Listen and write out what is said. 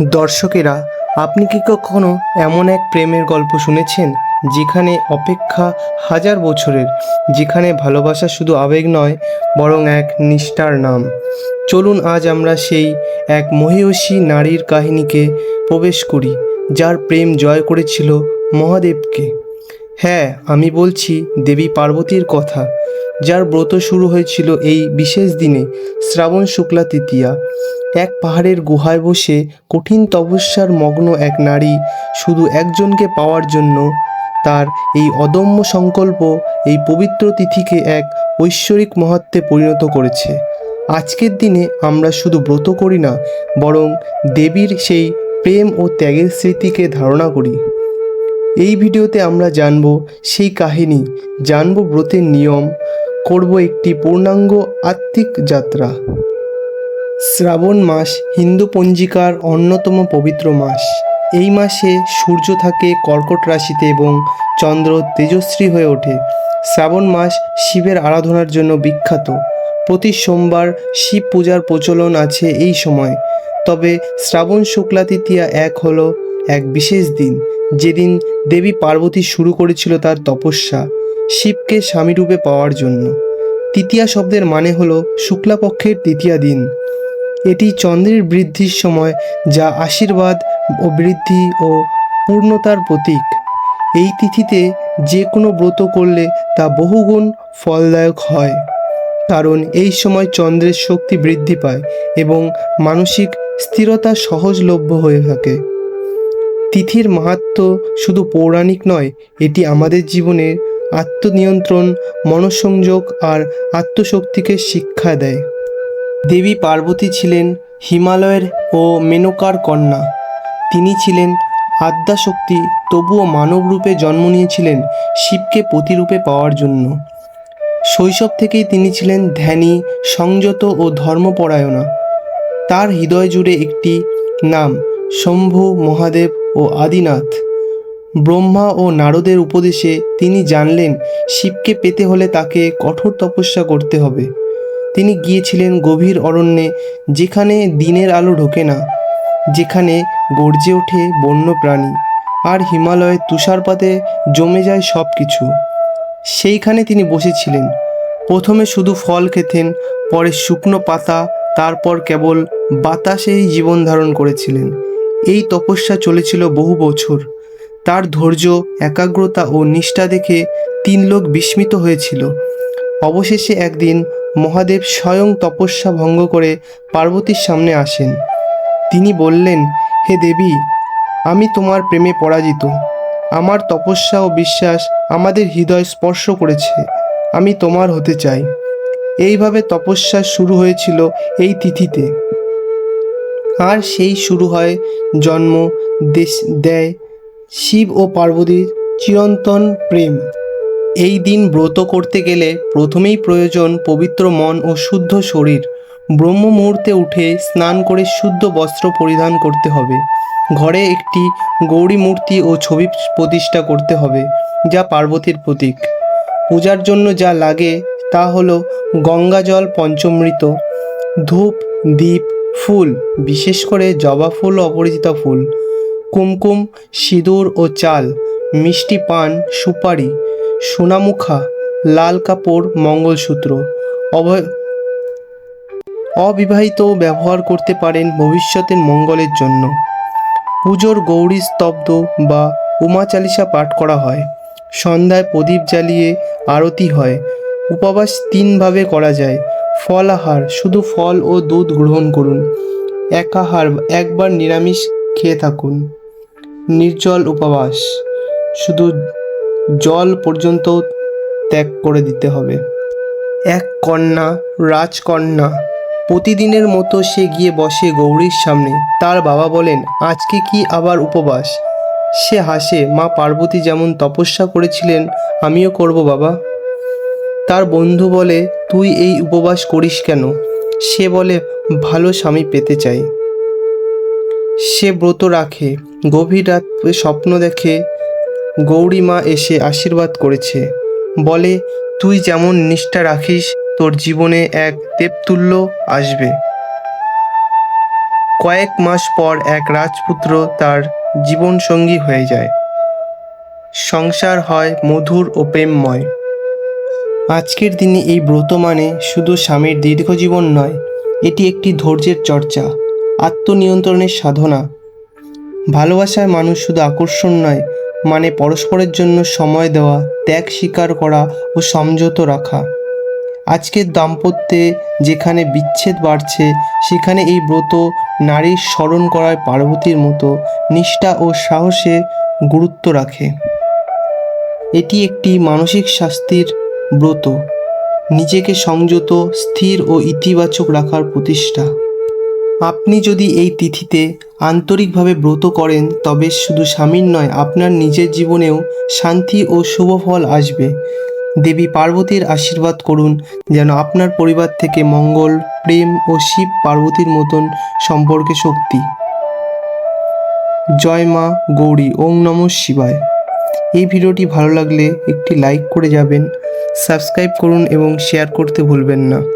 দর্শকেরা, আপনি কি কখনো এমন এক প্রেমের গল্প শুনেছেন যেখানে অপেক্ষা হাজার বছরের, যেখানে ভালোবাসা শুধু আবেগ নয়, বরং এক নিষ্ঠার নাম? চলুন আজ আমরা সেই এক মহিয়সী নারীর কাহিনীকে প্রবেশ করি, যার প্রেম জয় করেছিল মহাদেবকে। হ্যাঁ আমি বলছি দেবী পার্বতীর কথা, যার ব্রত শুরু হয়েছিল এই বিশেষ দিনে, শ্রাবণ শুক্লা তৃতীয়া। এক পাহাড়ের গুহায় বসে কঠিন তপস্যার মগ্ন এক নারী শুধু একজনকে পাওয়ার জন্য। তার এই অদম্য সংকল্প এই পবিত্র তিথিকে এক ঐশ্বরিক মহত্বে পরিণত করেছে। আজকের দিনে আমরা শুধু ব্রত করি না, বরং দেবীর সেই প্রেম ও ত্যাগের স্মৃতিকে ধারণা করি। এই ভিডিওতে আমরা জানব সেই কাহিনী, জানব ব্রতের নিয়ম, করব একটি পূর্ণাঙ্গ আত্মিক যাত্রা। শ্রাবণ মাস হিন্দু পঞ্জিকার অন্যতম পবিত্র মাস। এই মাসে সূর্য থাকে কর্কট রাশিতে এবং চন্দ্র তেজস্বী হয়ে ওঠে। শ্রাবণ মাস শিবের আরাধনার জন্য বিখ্যাত। প্রতি সোমবার শিব পূজার প্রচলন আছে এই সময়। তবে শ্রাবণ শুক্লা তৃতীয়া এক হলো এক বিশেষ দিন। যেদিন দেবী পার্বতী শুরু করেছিল তার তপস্যা, শিবকে স্বামীরূপে পাওয়ার জন্য। তৃতীয়া শব্দের মানে হলো শুক্লাপক্ষের তৃতীয়া দিন। এটি চন্দ্রের বৃদ্ধির সময়, যা আশীর্বাদ ও বৃদ্ধি ও পূর্ণতার প্রতীক। এই তিথিতে যে কোনো ব্রত করলে তা বহুগুণ ফলদায়ক হয়। কারণ এই সময় চন্দ্রের শক্তি বৃদ্ধি পায় এবং মানসিক স্থিরতা সহজলভ্য হয়ে থাকে। তিথির মাহাত্ম শুধু পৌরাণিক নয়, এটি আমাদের জীবনের আত্মনিয়ন্ত্রণ, মনঃসংযোগ আর আত্মশক্তিকে শিক্ষা দেয়। দেবী পার্বতী ছিলেন হিমালয়ের ও মেনকার কন্যা। তিনি ছিলেন আদ্যাশক্তি, তবুও মানব রূপে জন্ম নিয়েছিলেন শিবকে প্রতিরূপে পাওয়ার জন্য। শৈশব থেকেই তিনি ছিলেন ধ্যানী, সংযত ও ধর্মপরায়ণা। তার হৃদয় জুড়ে একটি নাম, শম্ভু, মহাদেব ও আদিনাথ। ব্রহ্মা ও নারদের উপদেশে তিনি জানলেন, শিবকে পেতে হলে তাকে কঠোর তপস্যা করতে হবে। তিনি গিয়েছিলেন গভীর অরণ্যে, যেখানে দিনের আলো ঢোকে না, যেখানে গর্জে ওঠে বন্য প্রাণী আর হিমালয়ের তুষারপাতে জমে যায় সব কিছু সেইখানে তিনি বসেছিলেন। প্রথমে শুধু ফল খেতেন, পরে শুকনো পাতা, তারপর কেবল বাতাসেই জীবন ধারণ করেছিলেন। এই তপস্যা চলেছিল বহু বছর। তার ধৈর্য, একাগ্রতা ও নিষ্ঠা দেখে তিন লোক বিস্মিত হয়েছিল। অবশেষে একদিন মহাদেব স্বয়ং তপস্যা ভঙ্গ করে পার্বতীর সামনে আসেন। তিনি বললেন, হে দেবী, আমি তোমার প্রেমে পরাজিত। আমার তপস্যা ও বিশ্বাস আমাদের হৃদয় স্পর্শ করেছে। আমি তোমার হতে চাই। এইভাবে তপস্যা শুরু হয়েছিল এই তিথিতে। আর সেই শুরু হয় জন্ম, দেশ, দেয়, শিব ও পার্বতীর চিরন্তন প্রেম। এই দিন ব্রত করতে গেলে প্রথমেই প্রয়োজন পবিত্র মন ও শুদ্ধ শরীর। ব্রহ্ম মুহূর্তে উঠে স্নান করে শুদ্ধ বস্ত্র পরিধান করতে হবে। ঘরে একটি গৌরী মূর্তি ও ছবি প্রতিষ্ঠা করতে হবে, যা পার্বতীর প্রতীক। পূজার জন্য যা লাগে তা হলো গঙ্গা জল, পঞ্চমৃত, ধূপ দ্বীপ ফুল, বিশেষ করে জবা ফুল ও অপরাজিতা ফুল, কুমকুম, সিঁদুর ও চাল, মিষ্টি পান, সুপারি সোনামুখা, লাল কাপড়, মঙ্গলসূত্র। অভয় অবিবাহিত ব্যবহার করতে পারেন ভবিষ্যতের মঙ্গলের জন্য। পুজোর গৌরী স্তব্ধ বা উমা চালিসা পাঠ করা হয়। সন্ধ্যায় প্রদীপ জ্বালিয়ে আরতি হয়। উপবাস তিনভাবে করা যায়। ফল আহার শুধু ফল ও দুধ গ্রহণ করুন। একাহার, একবার নিরামিষ খেয়ে থাকুন। নির্জল উপবাস, শুধু জল পর্যন্ত ত্যাগ করে দিতে হবে। এক কন্যা, রাজকন্যা, প্রতিদিনের মতো সে গিয়ে বসে গৌরীর সামনে। তার বাবা বলেন, আজকে কি আবার উপবাস? সে হাসে, মা পার্বতী যেমন তপস্যা করেছিলেন, আমিও করব বাবা। তার বন্ধু বলে, তুই এই উপবাস করিস কেন? সে বলে, ভালো স্বামী পেতে চাই। সে ব্রত রাখে, গভীর রাতে স্বপ্ন দেখে গৌরী মা এসে আশীর্বাদ করেছে। বলে, তুই যেমন নিষ্ঠা রাখিস, তোর জীবনে এক দেবতুল্য আসবে। কয়েক মাস পর এক রাজপুত্র তার জীবনসঙ্গী হয়ে যায়। সংসার হয় মধুর ও প্রেমময়। আজকের দিনে এই ব্রত মানে শুধু স্বামীর দীর্ঘ জীবন নয়, এটি একটি ধৈর্যের চর্চা, আত্মনিয়ন্ত্রণের সাধনা। ভালোবাসায় মানুষ শুধু আকর্ষণ নয় মানে পরস্পরের জন্য সময় দেওয়া, ত্যাগ স্বীকার করা ও সমঝোতো রাখা। আজকের দাম্পত্যে যেখানে বিচ্ছেদ বাড়ছে, সেখানে এই ব্রত নারীর স্মরণ করায় পার্বতীর মতো নিষ্ঠা ও সাহসে গুরুত্ব রাখে। এটি একটি মানসিক শাস্তির ব্রত। নিজেকে সংযত, স্থির ও ইতিবাচক রাখার প্রতিষ্ঠা। আপনি যদি এই তিথিতে আন্তরিকভাবে ব্রত করেন, তবে শুধু স্বামীর নয়, আপনার নিজের জীবনেও শান্তি ও শুভ ফল আসবে। দেবী পার্বতীর আশীর্বাদ করুন, যেন আপনার পরিবার থেকে মঙ্গল, প্রেম ও শিব পার্বতীর মতন সম্পর্কে শক্তি। জয় মা গৌরী, ওং নম শিবায়। এই ভিডিওটি ভালো লাগলে একটি লাইক করে যাবেন, সাবস্ক্রাইব করুন এবং শেয়ার করতে ভুলবেন না।